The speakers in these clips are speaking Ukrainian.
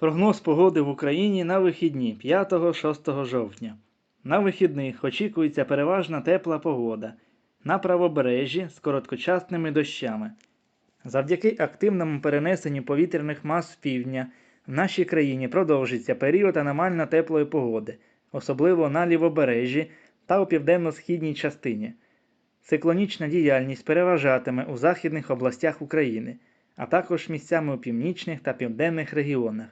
Прогноз погоди в Україні на вихідні 5-6 жовтня. На вихідних очікується переважна тепла погода. На правобережжі з короткочасними дощами. Завдяки активному перенесенню повітряних мас з півдня в нашій країні продовжиться період аномально теплої погоди, особливо на лівобережжі та у південно-східній частині. Циклонічна діяльність переважатиме у західних областях України, а також місцями у північних та південних регіонах.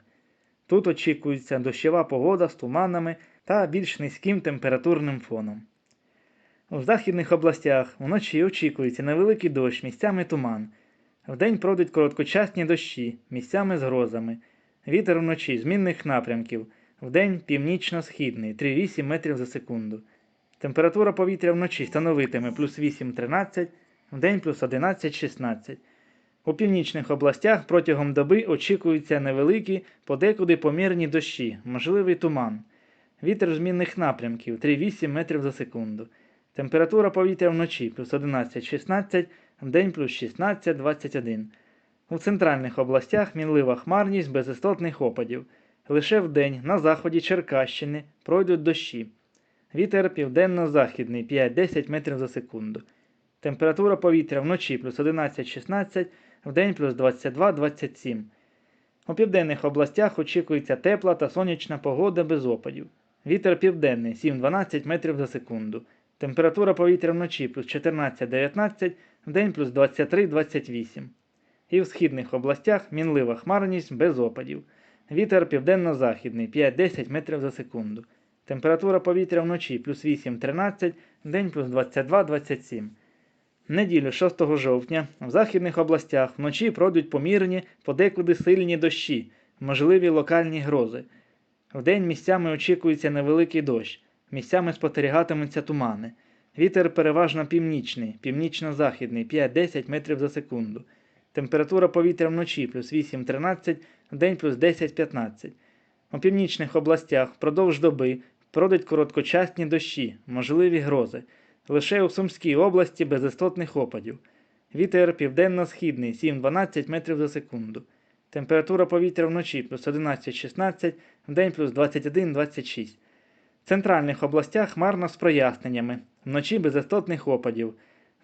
Тут очікується дощова погода з туманами та більш низьким температурним фоном. У західних областях вночі очікується невеликий дощ, місцями туман. Вдень пройдуть короткочасні дощі, місцями з грозами. Вітер вночі змінних напрямків. Вдень північно-східний 3,8 метрів за секунду. Температура повітря вночі становитиме плюс 8-13, вдень плюс 11-16. У північних областях протягом доби очікуються невеликі, подекуди помірні дощі, можливий туман. Вітер змінних напрямків 3,8 метрів за секунду. Температура повітря вночі плюс 11-16, вдень плюс 16-21. У центральних областях мінлива хмарність без істотних опадів. Лише вдень на заході Черкащини пройдуть дощі. Вітер південно-західний 5-10 метрів за секунду. Температура повітря вночі плюс 11-16, вдень плюс 22-27. У південних областях очікується тепла та сонячна погода без опадів. Вітер південний 7-12 метрів за секунду. Температура повітря вночі плюс 14-19, вдень плюс 23-28. І в східних областях мінлива хмарність без опадів. Вітер південно-західний 5-10 метрів за секунду. Температура повітря вночі плюс 8-13, вдень плюс 22-27. Неділю 6 жовтня в західних областях вночі пройдуть помірні, подекуди сильні дощі, можливі локальні грози. Вдень місцями очікується невеликий дощ, місцями спостерігатимуться тумани. Вітер переважно північний, північно-західний 5-10 метрів за секунду. Температура повітря вночі плюс 8-13, вдень плюс 10-15. У північних областях впродовж доби пройдуть короткочасні дощі, можливі грози. Лише у Сумській області без істотних опадів. Вітер південно-східний 7-12 метрів за секунду. Температура повітря вночі плюс 11-16, вдень плюс 21-26. В центральних областях хмарно з проясненнями, вночі без істотних опадів.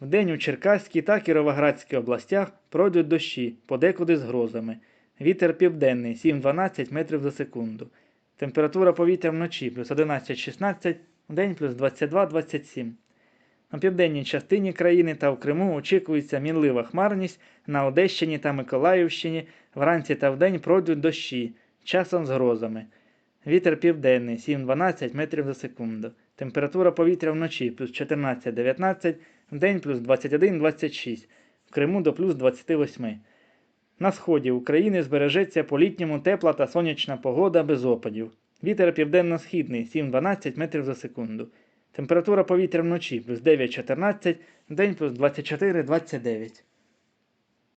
Вдень у Черкаській та Кіровоградській областях пройдуть дощі, подекуди з грозами. Вітер південний 7-12 метрів за секунду. Температура повітря вночі плюс 11-16, вдень плюс 22-27. На південній частині країни та в Криму очікується мінлива хмарність, на Одещині та Миколаївщині вранці та вдень пройдуть дощі, часом з грозами. Вітер південний 7-12 метрів за секунду. Температура повітря вночі плюс 14-19, вдень плюс 21-26, в Криму до плюс 28. На сході України збережеться по-літньому тепла та сонячна погода без опадів. Вітер південно-східний 7-12 метрів за секунду. Температура повітря вночі плюс 9-14, день плюс 24-29.